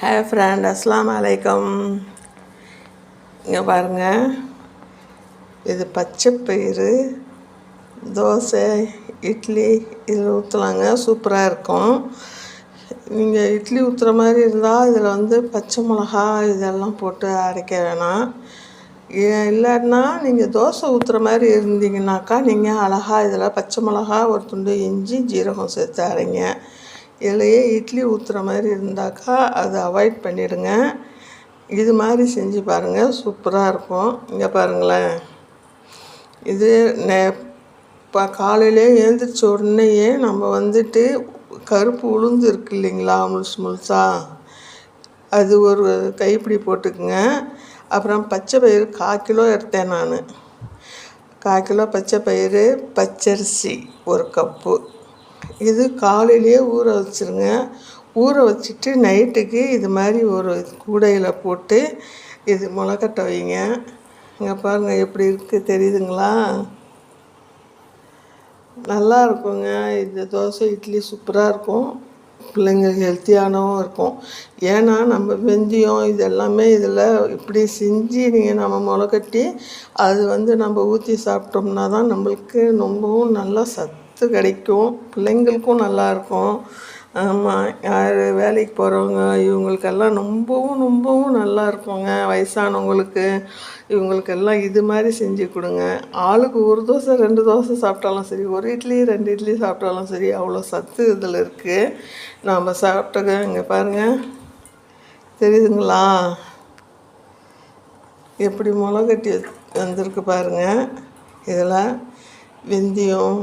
ஹே friend அஸ்லாம் அலைக்கம் இங்கே பாருங்கள் இது பச்சை பயிறு தோசை இட்லி இதில் ஊற்றலாங்க சூப்பராக இருக்கும். நீங்கள் இட்லி ஊற்றுற மாதிரி இருந்தால் இதில் வந்து பச்சை மிளகா இதெல்லாம் போட்டு அரைக்க வேணாம். இல்லைன்னா நீங்கள் தோசை ஊற்றுற மாதிரி இருந்தீங்கன்னாக்கா நீங்கள் அழகா இதில் பச்சை மிளகா ஒரு துண்டு இஞ்சி ஜீரகம் சேர்த்து அரைங்க. இலையே இட்லி ஊற்றுற மாதிரி இருந்தாக்கா அதை அவாய்ட் பண்ணிவிடுங்க இது மாதிரி செஞ்சு பாருங்கள் சூப்பராக இருக்கும். இங்கே பாருங்களேன். இது நே இப்போ காலையிலே எழுந்திரிச்ச உடனேயே நம்ம வந்துட்டு கருப்பு உளுந்து இருக்கு இல்லைங்களா முழுசு முழுசாக அது ஒரு கைப்பிடி போட்டுக்குங்க. அப்புறம் பச்சை பயிறு கால் கிலோ எடுத்தேன் நான். கால் கிலோ பச்சை பயிறு பச்சரிசி ஒரு கப்பு. இது காலையிலேயே ஊற வச்சுருங்க. ஊற வச்சுட்டு நைட்டுக்கு இது மாதிரி ஒரு கூடையில் போட்டு இது முளைக்கட்டை வைங்க. இங்கே பாருங்கள் எப்படி இருக்குது தெரியுதுங்களா? நல்லா இருக்குங்க. இந்த தோசை இட்லி சூப்பராக இருக்கும். பிள்ளைங்களுக்கு ஹெல்த்தியானவும் இருக்கும். ஏன்னா நம்ம வெந்தயம் இது எல்லாமே இதில் இப்படி செஞ்சு நீங்கள் நம்ம முளைக்கட்டி அது வந்து நம்ம ஊற்றி சாப்பிட்டோம்னா தான் நம்மளுக்கு ரொம்பவும் நல்லா சத்து கிடைக்கும். பிள்ளைங்களுக்கும் நல்லாயிருக்கும். ஆமாம் யார் வேலைக்கு போகிறவங்க இவங்களுக்கெல்லாம் ரொம்பவும் ரொம்பவும் நல்லா இருக்குங்க வயசானவங்களுக்கு இவங்களுக்கெல்லாம் இது மாதிரி செஞ்சு கொடுங்க. ஆளுக்கு ஒரு தோசை ரெண்டு தோசை சாப்பிட்டாலும் சரி ஒரு இட்லி ரெண்டு இட்லி சாப்பிட்டாலும் சரி அவ்வளோ சத்து இதில் இருக்குது நாம் சாப்பிட்டங்க இங்கே பாருங்கள் தெரியுதுங்களா? எப்படி முளைகட்டி வந்திருக்கு பாருங்கள் இதில் வெந்தயம்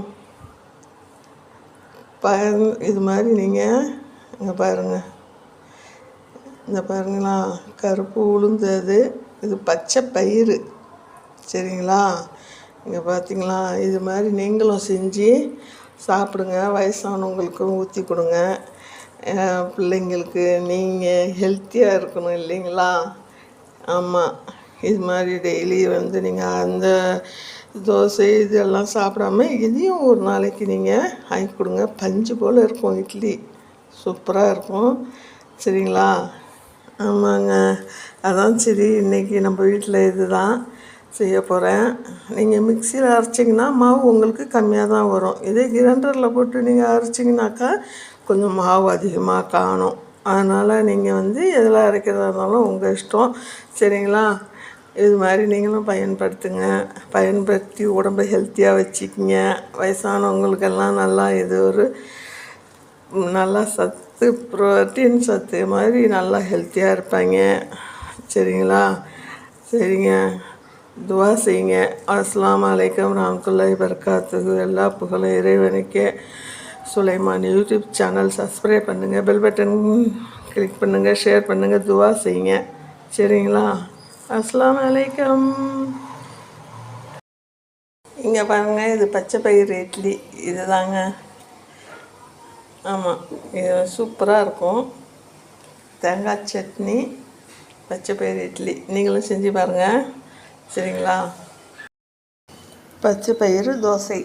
பாரு இது மாதிரி நீங்கள் இங்கே பாருங்கள் இந்த பாருங்களா கருப்பு உளுந்து அது இது பச்சை பயிறு சரிங்களா? இங்கே பார்த்தீங்களா இது மாதிரி நீங்களும் செஞ்சு சாப்பிடுங்க வயசானவங்களுக்கும் ஊற்றி கொடுங்க. பிள்ளைங்களுக்கு நீங்கள் ஹெல்த்தியாக இருக்கணும் இல்லைங்களா? ஆமாம் இது மாதிரி டெய்லி வந்து நீங்கள் அந்த தோசை இதெல்லாம் சாப்பிடாம இதையும் ஒரு நாளைக்கு நீங்கள் வாங்கி கொடுங்க. பஞ்சு போல் இருக்கும் இட்லி. சூப்பராக இருக்கும். சரிங்களா? ஆமாங்க. அதான் சரி இன்றைக்கி நம்ம வீட்டில் இது தான் செய்ய போகிறேன் நீங்கள் மிக்சியில் அரைச்சிங்கன்னா மாவு உங்களுக்கு கம்மியாக தான் வரும். இதே கிரைண்டரில் போட்டு நீங்கள் அரைச்சிங்கனாக்கா கொஞ்சம் மாவு அதிகமாக காணும். அதனால் நீங்கள் வந்து எதில் அரைக்கிறதா இருந்தாலும் உங்கள் இஷ்டம். சரிங்களா? இது மாதிரி நீங்களும் பயன்படுத்துங்க. பயன்படுத்தி உடம்பை ஹெல்த்தியாக வச்சுக்கிங்க. வயசானவங்களுக்கெல்லாம் நல்லா இது ஒரு நல்லா சத்து ப்ரோட்டீன் சத்து மாதிரி நல்லா ஹெல்த்தியாக இருப்பாங்க. சரிங்களா? சரிங்க. துவா செய்யுங்க. அஸ்லாம் வலைக்கம் ராமத்துல்லாய் பர்காத்துக்கு எல்லா புகழும் இறைவனுக்கே. சுலைமான் யூடியூப் சேனல் சப்ஸ்கிரைப் பண்ணுங்கள் பெல் பட்டன் கிளிக் பண்ணுங்கள் ஷேர் பண்ணுங்கள் துவா செய்யுங்க. சரிங்களா? அஸ்லாம் வலைக்கம் இங்கே பாருங்கள் இது பச்சை பயிறு இட்லி. இது தாங்க. ஆமாம் இது சூப்பராக இருக்கும். தேங்காய் சட்னி பச்சை பயிறு இட்லி. நீங்களும் செஞ்சு பாருங்கள் சரிங்களா? பச்சை பயிறு தோசை.